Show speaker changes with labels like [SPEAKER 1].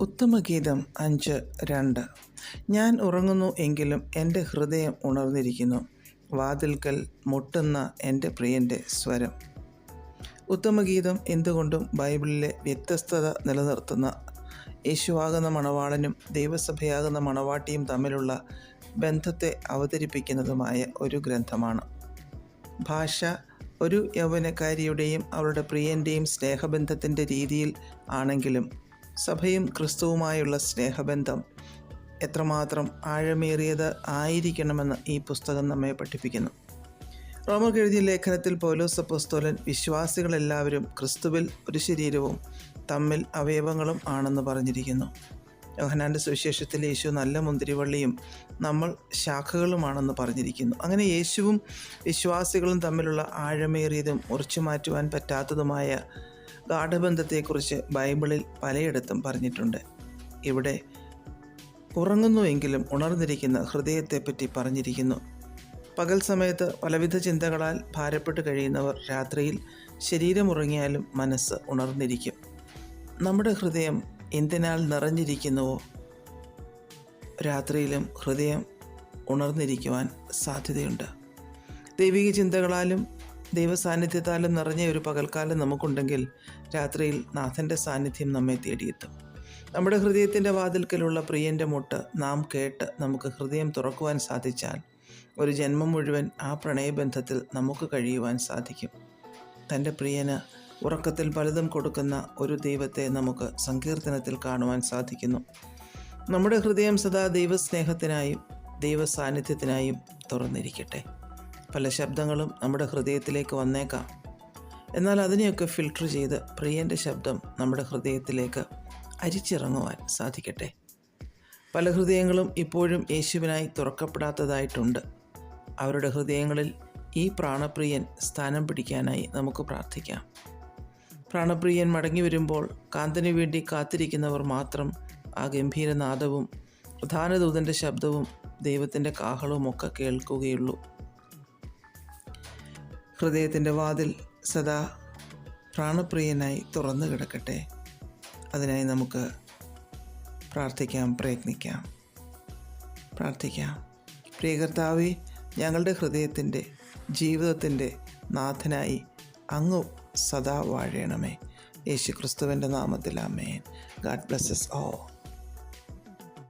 [SPEAKER 1] ഉത്തമഗീതം അഞ്ച് രണ്ട്. ഞാൻ ഉറങ്ങുന്നു എങ്കിലും എന്റെ ഹൃദയം ഉണർന്നിരിക്കുന്നു. വാതിൽക്കൽ മുട്ടുന്ന എന്റെ പ്രിയന്റെ സ്വരം. ഉത്തമഗീതം എന്തുകൊണ്ടും ബൈബിളിലെ വ്യത്യസ്തത നിലനിർത്തുന്ന യേശുവാകുന്ന മണവാളനും ദൈവസഭയാകുന്ന മണവാട്ടിയും തമ്മിലുള്ള ബന്ധത്തെ അവതരിപ്പിക്കുന്നതുമായ ഒരു ഗ്രന്ഥമാണ്. ഭാഷ ഒരു യൗവനക്കാരിയുടെയും അവരുടെ പ്രിയന്റെയും സ്നേഹബന്ധത്തിന്റെ രീതിയിൽ ആണെങ്കിലും സഭയും ക്രിസ്തുവുമായുള്ള സ്നേഹബന്ധം എത്രമാത്രം ആഴമേറിയത് ആയിരിക്കണമെന്ന് ഈ പുസ്തകം നമ്മെ പഠിപ്പിക്കുന്നു. റോമർക്ക് എഴുതിയ ലേഖനത്തിൽ പൗലോസ് അപ്പോസ്തോലൻ വിശ്വാസികളെല്ലാവരും ക്രിസ്തുവിൽ ഒരു ശരീരവും തമ്മിൽ അവയവങ്ങളും ആണെന്ന് പറഞ്ഞിരിക്കുന്നു. യോഹനാന്റെ സുവിശേഷത്തിൽ യേശു നല്ല മുന്തിരിവള്ളിയും നമ്മൾ ശാഖകളുമാണെന്ന് പറഞ്ഞിരിക്കുന്നു. അങ്ങനെ യേശുവും വിശ്വാസികളും തമ്മിലുള്ള ആഴമേറിയതും മുറിച്ചു മാറ്റുവാൻ പറ്റാത്തതുമായ ഗാഠബന്ധത്തെക്കുറിച്ച് ബൈബിളിൽ പലയിടത്തും പറഞ്ഞിട്ടുണ്ട്. ഇവിടെ ഉറങ്ങുന്നുവെങ്കിലും ഉണർന്നിരിക്കുന്ന ഹൃദയത്തെപ്പറ്റി പറഞ്ഞിരിക്കുന്നു. പകൽ സമയത്ത് പലവിധ ചിന്തകളാൽ ഭാരപ്പെട്ട് കഴിയുന്നവർ രാത്രിയിൽ ശരീരമുറങ്ങിയാലും മനസ്സ് ഉണർന്നിരിക്കും. നമ്മുടെ ഹൃദയം എന്തിനാൽ നിറഞ്ഞിരിക്കുന്നുവോ? രാത്രിയിലും ഹൃദയം ഉണർന്നിരിക്കുവാൻ സാധ്യതയുണ്ട്. ദൈവിക ചിന്തകളാലും ദൈവസാന്നിധ്യത്താലും നിറഞ്ഞ ഒരു പകൽക്കാലം നമുക്കുണ്ടെങ്കിൽ രാത്രിയിൽ നാഥന്റെ സാന്നിധ്യം നമ്മെ തേടിയെത്തും. നമ്മുടെ ഹൃദയത്തിന്റെ വാതിൽക്കലുള്ള പ്രിയന്റെ മുട്ട് നാം കേട്ട് നമുക്ക് ഹൃദയം തുറക്കുവാൻ സാധിച്ചാൽ ഒരു ജന്മം മുഴുവൻ ആ പ്രണയബന്ധത്തിൽ നമുക്ക് കഴിയുവാൻ സാധിക്കും. തന്റെ പ്രിയന് ഉറക്കത്തിൽ പലതും കൊടുക്കുന്ന ഒരു ദൈവത്തെ നമുക്ക് സങ്കീർത്തനത്തിൽ കാണുവാൻ സാധിക്കുന്നു. നമ്മുടെ ഹൃദയം സദാ ദൈവസ്നേഹത്തിനായും ദൈവസാന്നിധ്യത്തിനായും തുറന്നിരിക്കട്ടെ. പല ശബ്ദങ്ങളും നമ്മുടെ ഹൃദയത്തിലേക്ക് വന്നേക്കാം. എന്നാൽ അതിനെയൊക്കെ ഫിൽട്ടർ ചെയ്ത് പ്രിയന്റെ ശബ്ദം നമ്മുടെ ഹൃദയത്തിലേക്ക് അരിച്ചിറങ്ങുവാൻ സാധിക്കട്ടെ. പല ഹൃദയങ്ങളും ഇപ്പോഴും യേശുവിനായി തുറക്കപ്പെടാത്തതായിട്ടുണ്ട്. അവരുടെ ഹൃദയങ്ങളിൽ ഈ പ്രാണപ്രിയൻ സ്ഥാനം പിടിക്കാനായി നമുക്ക് പ്രാർത്ഥിക്കാം. പ്രാണപ്രിയൻ മടങ്ങി വരുമ്പോൾ കാന്തനു വേണ്ടി കാത്തിരിക്കുന്നവർ മാത്രം ആ ഗംഭീരനാദവും പ്രധാനദൂതന്റെ ശബ്ദവും ദൈവത്തിന്റെ കാഹളവും ഒക്കെ കേൾക്കുകയുള്ളൂ. ഹൃദയത്തിന്റെ വാതിൽ സദാ പ്രാണപ്രിയനായി തുറന്നു കിടക്കട്ടെ. അതിനായി നമുക്ക് പ്രാർത്ഥിക്കാം പ്രയത്നിക്കാം. പ്രാർത്ഥിക്കാം. പ്രിയകർത്താവെ ഞങ്ങളുടെ ഹൃദയത്തിന്റെ ജീവിതത്തിന്റെ നാഥനായി അങ്ങ് സദാ വാഴണമേ. യേശു ക്രിസ്തുവിന്റെ നാമത്തിൽ ഗാഡ് ബ്ലസ്സസ് ഓ